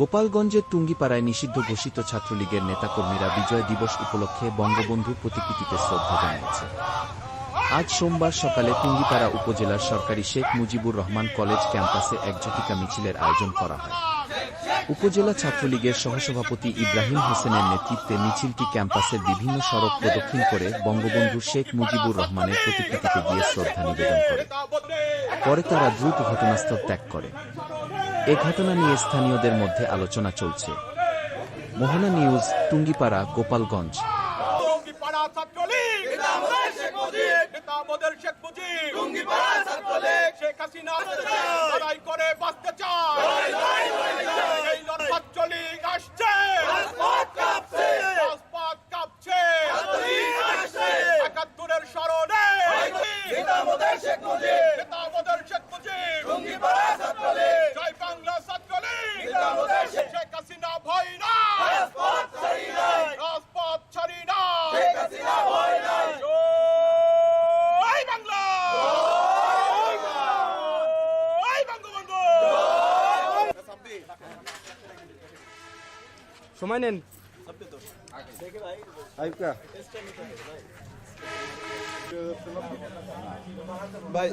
গোপালগঞ্জের টুঙ্গিপাড়ায় নিষিদ্ধ ঘোষিত ছাত্রলীগের নেতাকর্মীরা বিজয় দিবস উপলক্ষে বঙ্গবন্ধুর প্রতিকৃতিতে শ্রদ্ধা জানিয়েছে। আজ সোমবার সকালে টুঙ্গিপাড়া উপজেলার সরকারি শেখ মুজিবুর রহমান কলেজ ক্যাম্পাসে এক ঝটিকা মিছিলের আয়োজন করা হয়। উপজেলা ছাত্রলীগের সহসভাপতি ইব্রাহিম হোসেনের নেতৃত্বে মিছিলটি ক্যাম্পাসের বিভিন্ন সড়ক প্রদক্ষিণ করে বঙ্গবন্ধু শেখ মুজিবুর রহমানের প্রতিকৃতিতে গিয়ে শ্রদ্ধা নিবেদন করে। পরে তারা দ্রুত ঘটনাস্থল ত্যাগ করে। এ ঘটনা নিয়ে স্থানীয়দের মধ্যে আলোচনা চলছে। মোহনা নিউজ টুঙ্গিপাড়া গোপালগঞ্জ। শেখ মুজিব। নেতা সময় নেন। ভাই।